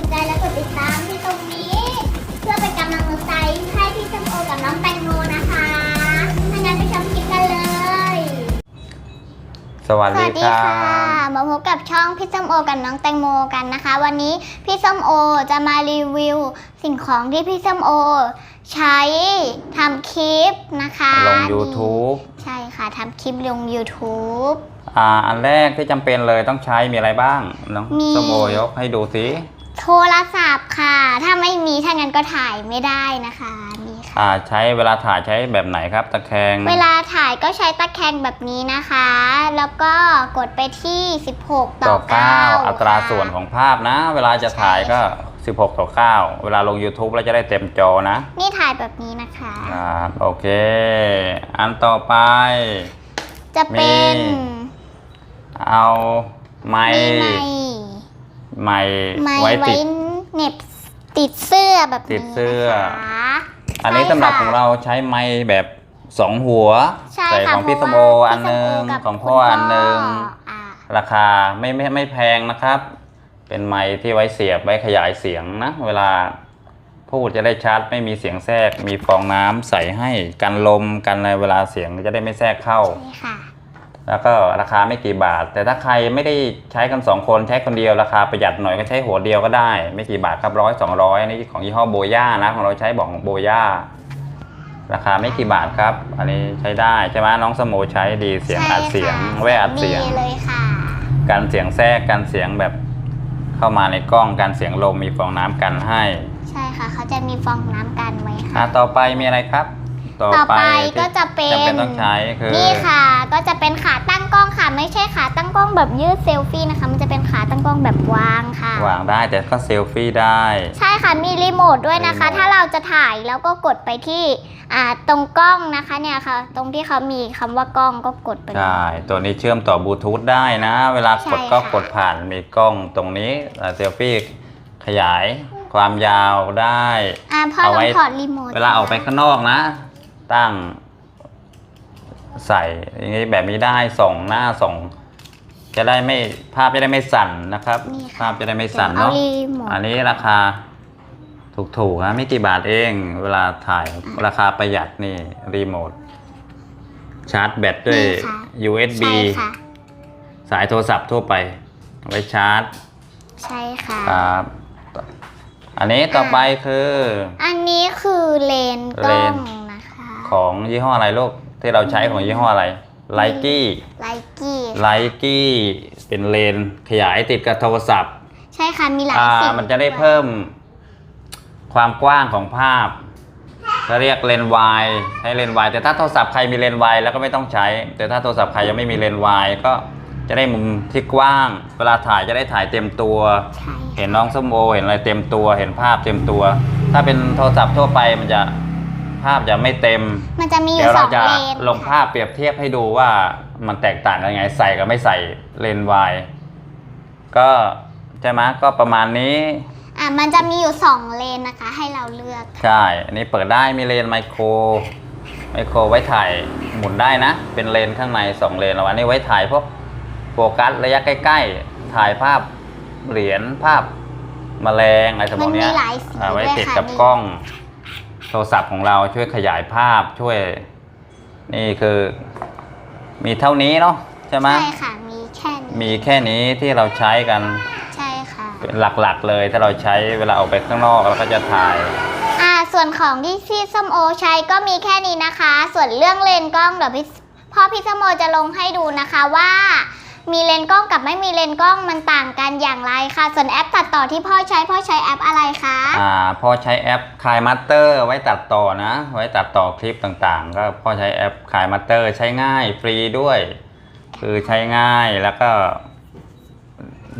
ถูกใจและกดติดตามที่ตรงนี้ เพื่อเป็นกำลังใจให้พี่ส้มโอกับน้องแตงโมนะคะถ้างั้นไปชมคลิปกันเลย สวัสสดีวัสดีครัค่ะบมาพบกับช่องพี่ส้มโอกับน้องแตงโมกันนะคะ วันนี้พี่ส้มโอจะมารีวิวสิ่งของที่พี่ส้มโอ ใช้ทำคลิปนะคะลง YouTube ใช่ค่ะทำคลิปลง YouTube อ่าอันแรกที่จำเป็นเลยต้องใช้มีอะไรบ้างน้องมีสมโอยกให้ดูสิ โทรศัพท์ค่ะ ถ้าไม่มีถ้างั้นก็ถ่ายไม่ได้นะคะนี่ค่ะ อ่าใช้เวลาถ่ายใช้แบบไหนครับ ตะแคงเวลาถ่ายก็ใช้ตะแคงแบบนี้นะคะ แล้วก็กดไปที่ 16 ต่ต่ออเก้า9อัตราส่วนของภาพนะ เวลาจะถ่ายก็ 16 ต่อ 9 เวลาลง YouTube แล้วจะได้เต็มจอนะนี่ถ่ายแบบนี้นะคะ ครับโอเค อันต่อไป จะเป็นมีเอาไม้มีไม้ ไม้ไม้ไว้ไว้ติด เหน็บติดเสื้อแบบตินี้ดเสื้อ นะคะอันนี้ใช่สำหรับค่ะของเราใช้ไม้แบบสองหัวใช่ใส่ค่ะของพี่เพสราะมว่าโออันหนึ่งพี่ส้มโกับของพ่อคุณอันหนึ่งอ่าราคาไม่ไม่ไม่แพงนะครับ เป็นไม้ที่ไว้เสียบไว้ขยายเสียงนะ เวลาพูดจะได้ชัดไม่มีเสียงแทรก มีฟองน้ำใส่ให้กันลมกันอะไรเวลาเสียงจะได้ไม่แทรกเข้าใช่ค่ะ แล้วก็ราคาไม่กี่บาท แต่ถ้าใครไม่ได้ใช้กันสองคนใช้คนเดียวราคาประหยัดหน่อยก็ใช้หัวเดียวก็ได้ ไม่กี่บาทครับร้อยสองร้อยนี่ของยี่ห้อโบย่านะของเราใช้บอกโบย่าราคาไม่กี่บาทครับ อันนี้ใช้ได้ใช่ไหมน้องสโมใช้ดีเสียงใช่อัดเสียงค่ะแว่อัดเสียงมีเลยค่ะการเสียงแทรกการเสียงแบบเข้ามาในกล้องการเสียงลมมีฟองน้ำกันให้ ใช่ค่ะเขาจะมีฟองน้ำกันไว้ค่ะอะต่อไปมีอะไรครับ ต่อไปก็จะเป็นจำเป็นต้องใช้คือนี่ค่ะ ก็จะเป็นข องแบบยืดเซลฟี่นะคะ มันจะเป็นขาตั้งกล้องแบบวางค่ะ วางได้แต่ก็เซลฟี่ได้ ใช่ค่ะมีรีโมทด้วยนะคะ รีโมท ถ้าเราจะถ่ายแล้วก็กดไปที่อ่าตรงกล้องนะคะเนี่ยค่ะ ตรงที่เขามีคำว่ากล้องก็กดไปเลย ใช่ตัวนี้เชื่อมต่อบลูทูธได้นะ เวลากดใช่ก็ค่ะ กดผ่านมีกล้องตรงนี้เซลฟี่ขยายความยาวได้ อ่าพ่อเอาลอไว้งถอดรีโมทเวลาออกไปข้างนอกนะ ตั้ง ใส่อย่างนี้แบบนี้ได้ส่องหน้าส่อง จะได้ไม่ภาพจะได้ไม่สั่นนะครับ นี่ค่ะภาพจะได้ไม่สั่นเอาเนาะรีโมท อันนี้ราคาถูกๆนะไม่กี่บาทเอง เวลาถ่ายราคาประหยัดนี่ รีโมท ชาร์จแบตด้วย นี่ค่ะ USB ใช่ค่ะ สายโทรศัพท์ทั่วไปเอาไว้ชาร์จใช่ค่ะ ครับ อันนี้ต่อไปคือ อันนี้คือเลนส์กล้องนะคะ ของยี่ห้ออะไรลูกที่เราใช้ของยี่ห้ออะไร ไลกี้ไลกี้ไลกี้เป็นเลนส์ขยายติดกับโทรศัพท์ ใช่ค่ะ มีหลายอ่าสีมันจะได้เพิ่ม ความกว้างของภาพจะเรียกเลนส์วายใช้เลนส์วายแต่ถ้าโทรศัพท์ใครมีเลนส์วายแล้วก็ไม่ต้องใช้ แต่ถ้าโทรศัพท์ใครยังไม่มีเลนส์วายก็จะได้มุมที่กว้าง เวลาถ่ายจะได้ถ่ายเต็มตัว ใช่ เห็นน้องส้มโอเห็นอะไรเต็มตัว เห็นภาพเต็มตัว ถ้าเป็นโทรศัพท์ทั่วไปมันจะ ภาพจะไม่เต็ม มันจะมีอเดี๋ยยู่วสเราองจะเลนลงภาพเปรียบเทียบให้ดูว่ามันแตกต่างกันยังไงใส่กับไม่ใส่เลนส์วายก็ใช่ไหมก็ประมาณนี้ อะมันจะมีอยู่สองเลนนะคะ ให้เราเลือก ใช่ อันนี้เปิดได้มีเลนส์ไมโคร ไมโครไว้ถ่ายหมุนได้นะ เป็นเลนส์ข้างในสองเลนแล้วอันนี้ไว้ถ่ายพวกโฟกัสระยะใกล้ ๆ ถ่ายภาพเหรียญภาพแมลงอะไรสมองเนี้มันยมีหลายสีอ่าไว้ด้วยติดค่ะกับนี่ กล้อง โทรศัพท์ของเราช่วยขยายภาพช่วย นี่คือ มีเท่านี้เนาะใช่ไหมใช่ค่ะ มีแค่นี้มีแค่นี้ที่เราใช้กันใช่ค่ะเป็นหลักๆเลยถ้าเราใช้เวลาออกไปข้างนอกเราก็จะถ่าย อ่าส่วนของที่พี่ส้มโอใช้ก็มีแค่นี้นะคะ ส่วนเรื่องเลนส์กล้องเดี๋ยวพี่พ่อพี่ส้มโอจะลงให้ดูนะคะว่า มีเลนส์กล้องกับไม่มีเลนส์กล้องมันต่างกันอย่างไรคะส่วนแอปตัดต่อที่พ่อใช้พ่อใช้แอปอะไรคะอ่าพ่อใช้แอปคายมัตเตอร์ไว้ตัดต่อนะ ไว้ตัดต่อคลิปต่างๆ ก็พ่อใช้แอปคายมัตเตอร์ใช้ง่ายฟรีด้วย คือใช้ง่ายแล้วก็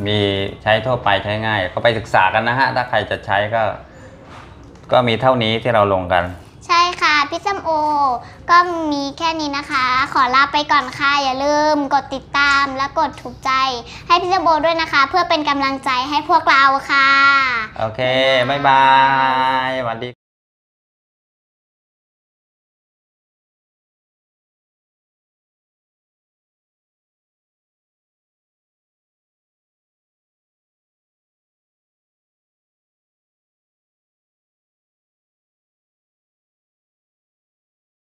มีใช้ทั่วไปใช้ง่าย ก็ไปศึกษากันนะฮะ ถ้าใครจะใช้ก็ ก็มีเท่านี้ที่เราลงกัน พี่ส้มโอ ก็มีแค่นี้นะคะ ขอลาไปก่อนค่ะ อย่าลืมกดติดตามและกดถูกใจ ให้พี่ส้มโอด้วยนะคะ เพื่อเป็นกำลังใจให้พวกเราค่ะ โอเค บ๊ายบาย